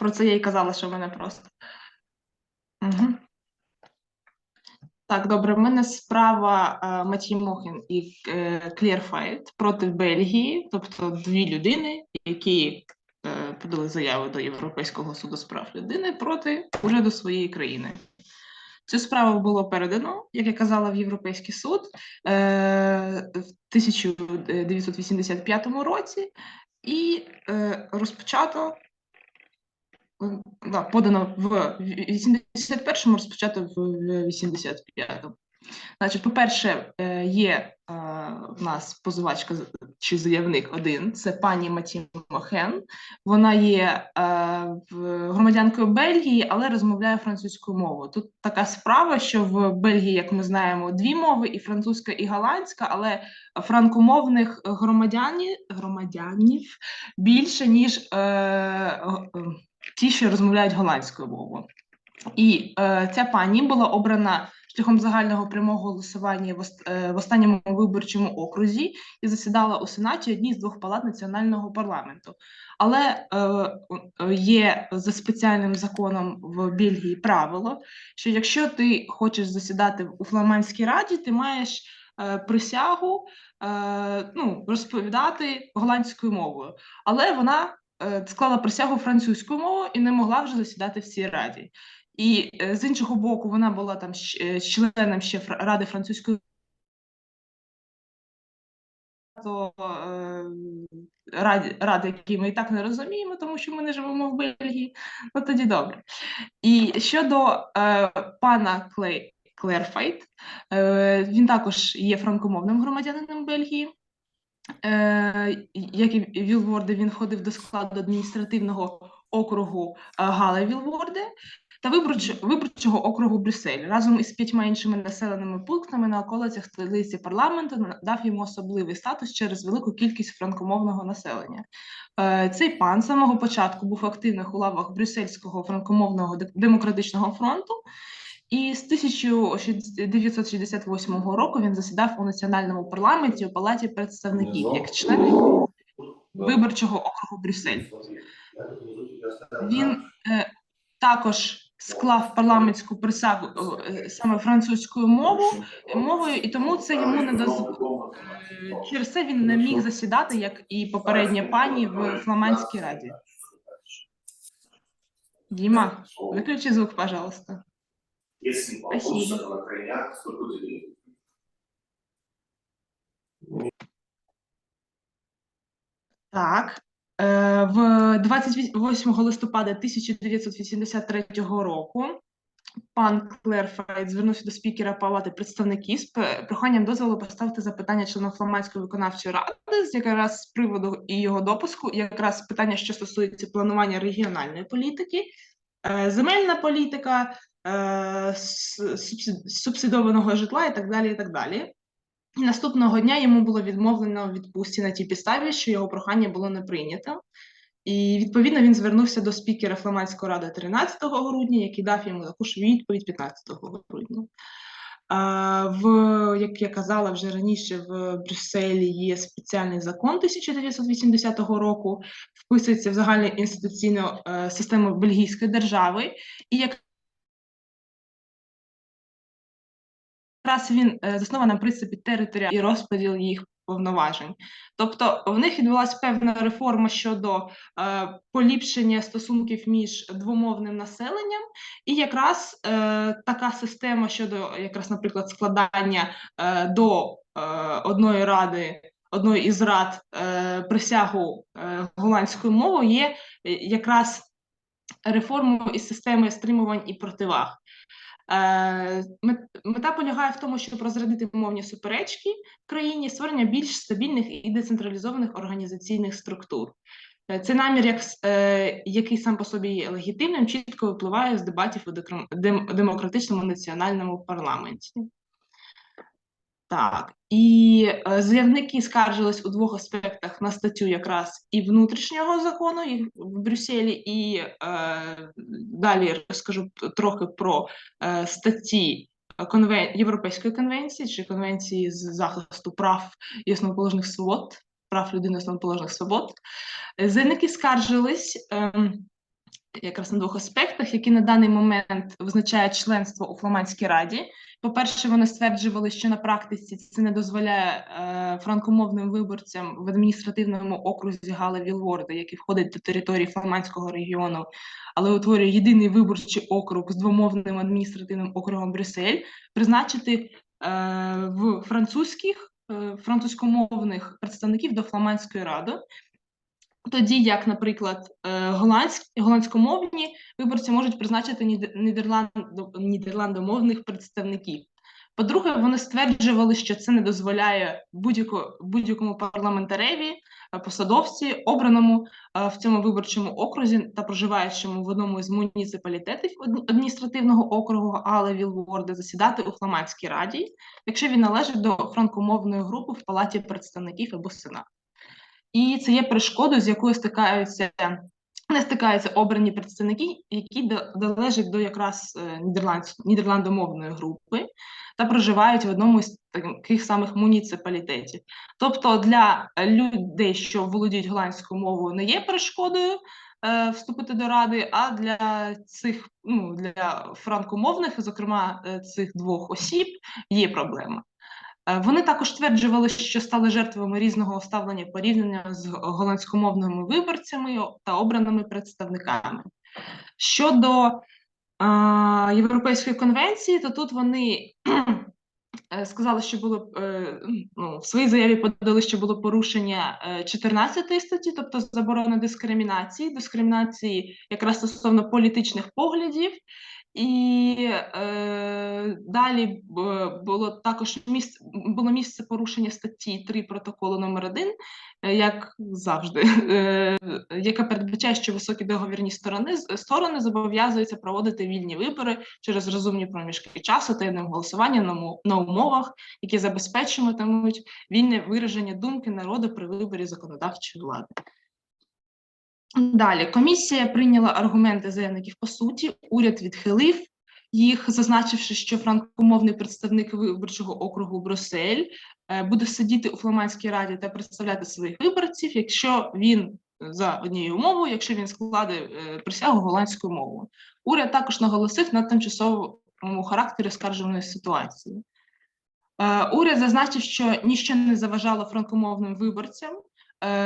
Про це я й казала, що в мене просто. Угу. Так, добре, в мене справа е, Матій Мохін і е, Клєр Файт проти Бельгії, тобто дві людини, які е, подали заяву до Європейського суду з прав людини проти до своєї країни. Цю справу було передано, як я казала, в Європейський суд е, в 1985 році і е, розпочато да, подано в 81-му, розпочато в 85-му. Значить, по-перше, е, є е, в нас позивачка чи заявник один, це пані Матіма Хен. Вона є е, громадянкою Бельгії, але розмовляє французькою мовою. Тут така справа, що в Бельгії, як ми знаємо, дві мови: і французька, і голландська, але франкомовних громадяні, громадянів більше, ніж е, е, ті, що розмовляють голландською мовою. І е, ця пані була обрана шляхом загального прямого голосування в, е, в останньому виборчому окрузі і засідала у Сенаті одній з двох палат національного парламенту. Але е, е, є за спеціальним законом в Бельгії правило, що якщо ти хочеш засідати у фламандській раді, ти маєш е, присягу е, ну, розповідати голландською мовою. Але вона склала присягу французькою мовою і не могла вже засідати в цій раді. І е, з іншого боку, вона була там е, членом ще Ради французької то, е, раді, ради, які ми і так не розуміємо, тому що ми не живемо в Бельгії. Ну тоді добре. І щодо е, пана Клей, Клерфайт, е, він також є франкомовним громадянином Бельгії. Е, як і Вілворде, він входив до складу адміністративного округу е, Гале Вілворде та виборч, виборчого округу Брюссель разом із п'ятьма іншими населеними пунктами на околицях столиці парламенту надав йому особливий статус через велику кількість франкомовного населення. Е, Цей пан з самого початку був активних у лавах Брюссельського франкомовного демократичного фронту. І з 1968 року він засідав у національному парламенті у палаті представників як член виборчого округу Брюссель. Він е, також склав парламентську присягу е, саме французькою мовою, мовою, і тому це йому не дозволило. Через це він не міг засідати, як і попередня пані в фламандській раді. Діма, виключи звук, пожалуйста. Если Спасибо. вопросы на крайняк, сколько тебе? Так. Е, В 28 листопада 1983 року пан Клерфайт звернувся до спікера Палати представників з п- проханням дозволу поставити запитання членам фламандської виконавчої ради з якраз з приводу і його допуску, якраз питання, що стосується планування регіональної політики, е, земельна політика, субсидованого житла і так далі. І так далі. І Наступного дня йому було відмовлено відпустці на тій підставі, що його прохання було не прийнято. І відповідно він звернувся до спікера Фламандської ради 13 грудня, який дав йому таку ж відповідь 15 грудня. В, як я казала вже раніше, в Брюсселі є спеціальний закон 1980 року, вписується в загальну інституційну е, систему бельгійської держави, і як якраз він е, заснований на принципі територіального і розподіл їх повноважень. Тобто в них відбулася певна реформа щодо е, поліпшення стосунків між двомовним населенням, і якраз е, така система щодо якраз, наприклад, складання е, до е, одної ради. Одної із рад е, присягу е, голландською мовою є якраз реформою із системи стримувань і противаг. Е, Мета полягає в тому, щоб розрядити мовні суперечки в країні, створення більш стабільних і децентралізованих організаційних структур. Е, Це намір, як, е, який сам по собі є легітимним, чітко випливає з дебатів у демократичному національному парламенті. Так, і е, заявники скаржились у двох аспектах на статтю якраз і внутрішнього закону і в Брюсселі, і е, далі розкажу трохи про е, статті конвен... Європейської конвенції чи конвенції з захисту прав і основоположних свобод, прав людини основоположних свобод. Е, Заявники скаржились ем, якраз на двох аспектах, які на даний момент визначають членство у Фламандській раді. По-перше, вони стверджували, що на практиці це не дозволяє е, франкомовним виборцям в адміністративному окрузі Гала Вілворда, який входить до території фламандського регіону, але утворює єдиний виборчий округ з двомовним адміністративним округом Брюссель, призначити е, в французьких е, французькомовних представників до фламандської ради. Тоді, як, наприклад, е, голландські, голландськомовні виборці можуть призначити нідер- нідерландо- нідерландомовних представників. По-друге, вони стверджували, що це не дозволяє будь-яко- будь-якому парламентареві, е, посадовці, обраному е, в цьому виборчому окрузі та проживаючому в одному із муніципалітетів адміністративного округу Але Вілворда засідати у Фламандській раді, якщо він належить до франкомовної групи в Палаті представників або Сенат. І це є перешкодою, з якою стикаються не стикаються обрані представники, які належать до якраз е, нідерландомовної групи та проживають в одному з таких самих муніципалітетів. Тобто для людей, що володіють голландською мовою, не є перешкодою е, вступити до ради, а для цих ну для франкомовних, зокрема е, цих двох осіб, є проблема. Е, Вони також стверджували, що стали жертвами різного ставлення порівняно з голландськомовними виборцями та обраними представниками. Щодо а, Європейської конвенції, то тут вони е, сказали, що було е, ну, в своїй заяві подали, що було порушення е, 14 статті, тобто заборона дискримінації, дискримінації якраз стосовно політичних поглядів. І е, далі було також місце було місце порушення статті 3 протоколу номер 1 е, як завжди, е, яка передбачає, що високі договірні сторони сторони зобов'язуються проводити вільні вибори через розумні проміжки часу та єдним голосування на, на умовах, які забезпечуватимуть вільне вираження думки народу при виборі законодавчої влади. Далі комісія прийняла аргументи заявників по суті. Уряд відхилив їх, зазначивши, що франкомовний представник виборчого округу Брюссель е, буде сидіти у фламандській раді та представляти своїх виборців, якщо він за однією умовою, якщо він складе е, присягу голландською мовою. Уряд також наголосив на тимчасовому характері скаржуваної ситуації. Е, Уряд зазначив, що ніщо не заважало франкомовним виборцям е,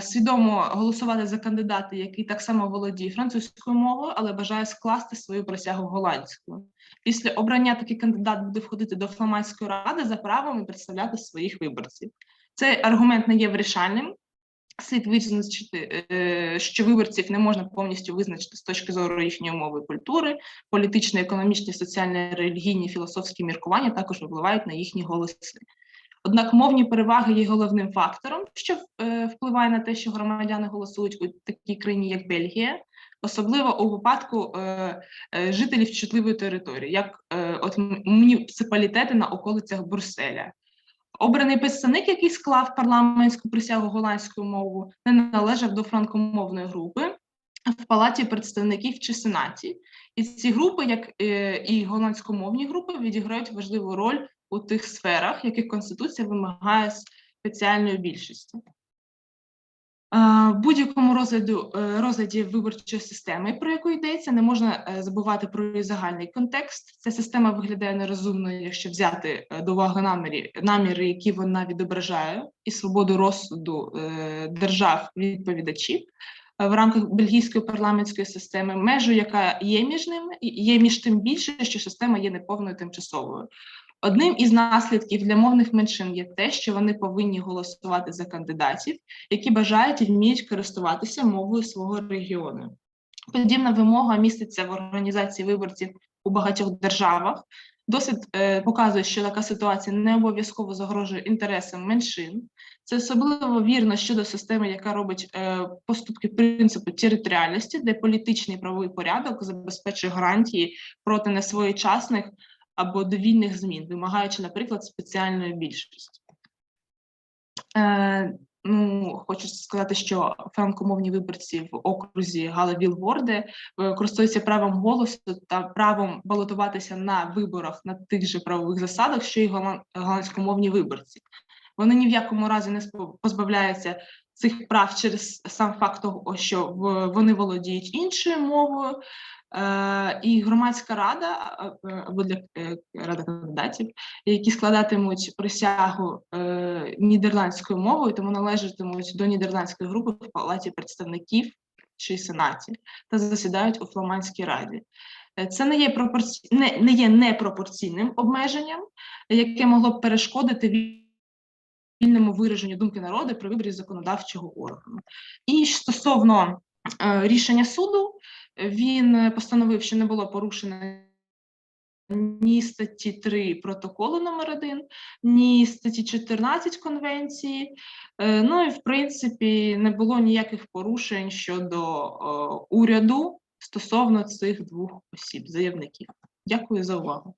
свідомо голосувати за кандидата, який так само володіє французькою мовою, але бажає скласти свою присягу голландською. Після обрання такий кандидат буде входити до фламандської ради за правом представляти своїх виборців. Цей аргумент не є вирішальним. Слід визначити, е, що виборців не можна повністю визначити з точки зору їхньої мови культури, політичні, економічні, соціальні, релігійні, філософські міркування також впливають на їхні голоси. Однак мовні переваги є головним фактором, що е, впливає на те, що громадяни голосують у такій країні, як Бельгія, особливо у випадку е, е, жителів чутливої території, як от муніципалітети на околицях Брюсселя. Обраний представник, який склав парламентську присягу голландською мовою, не належав до франкомовної групи в палаті представників чи сенаті. І ці групи, як і голландськомовні групи, відіграють важливу роль у тих сферах, яких Конституція вимагає спеціальної більшості. Е, будь-якому розгляду, е, розгляді виборчої системи, про яку йдеться, не можна е, забувати про її загальний контекст. Ця система виглядає нерозумною, якщо взяти до уваги наміри, наміри, які вона відображає, і свободу розсуду держав відповідачів в рамках бельгійської парламентської системи, межу, яка є між ними, є між тим більше, що система є неповною тимчасовою. Одним із наслідків для мовних меншин є те, що вони повинні голосувати за кандидатів, які бажають і вміють користуватися мовою свого регіону. Подібна вимога міститься в організації виборців у багатьох державах. Досвід е, показує, що така ситуація не обов'язково загрожує інтересам меншин. Це особливо вірно щодо системи, яка робить е, поступки принципу територіальності, де політичний правовий порядок забезпечує гарантії проти несвоєчасних або довільних змін, вимагаючи, наприклад, спеціальної більшості. Е, ну, хочу сказати, що франкомовні виборці в окрузі Галавіл-Ворде користуються правом голосу та правом балотуватися на виборах на тих же правових засадах, що й голланд- голландськомовні виборці. Вони ні в якому разі не позбавляються цих прав через сам факт того, що вони володіють іншою мовою. Е, І громадська рада е, або для е, рада кандидатів, які складатимуть присягу нідерландською мовою, тому належатимуть до нідерландської групи в палаті представників чи сенаті та засідають у фламандській раді. Це не є пропорці... не, не є непропорційним обмеженням, яке могло б перешкодити вільному вираженню думки народу при виборі законодавчого органу. І стосовно рішення суду, він е, постановив, що не було порушено ні статті 3 протоколу номер 1, ні статті 14 конвенції. Е, Ну і в принципі не було ніяких порушень щодо е, уряду стосовно цих двох осіб, заявників. Дякую за увагу.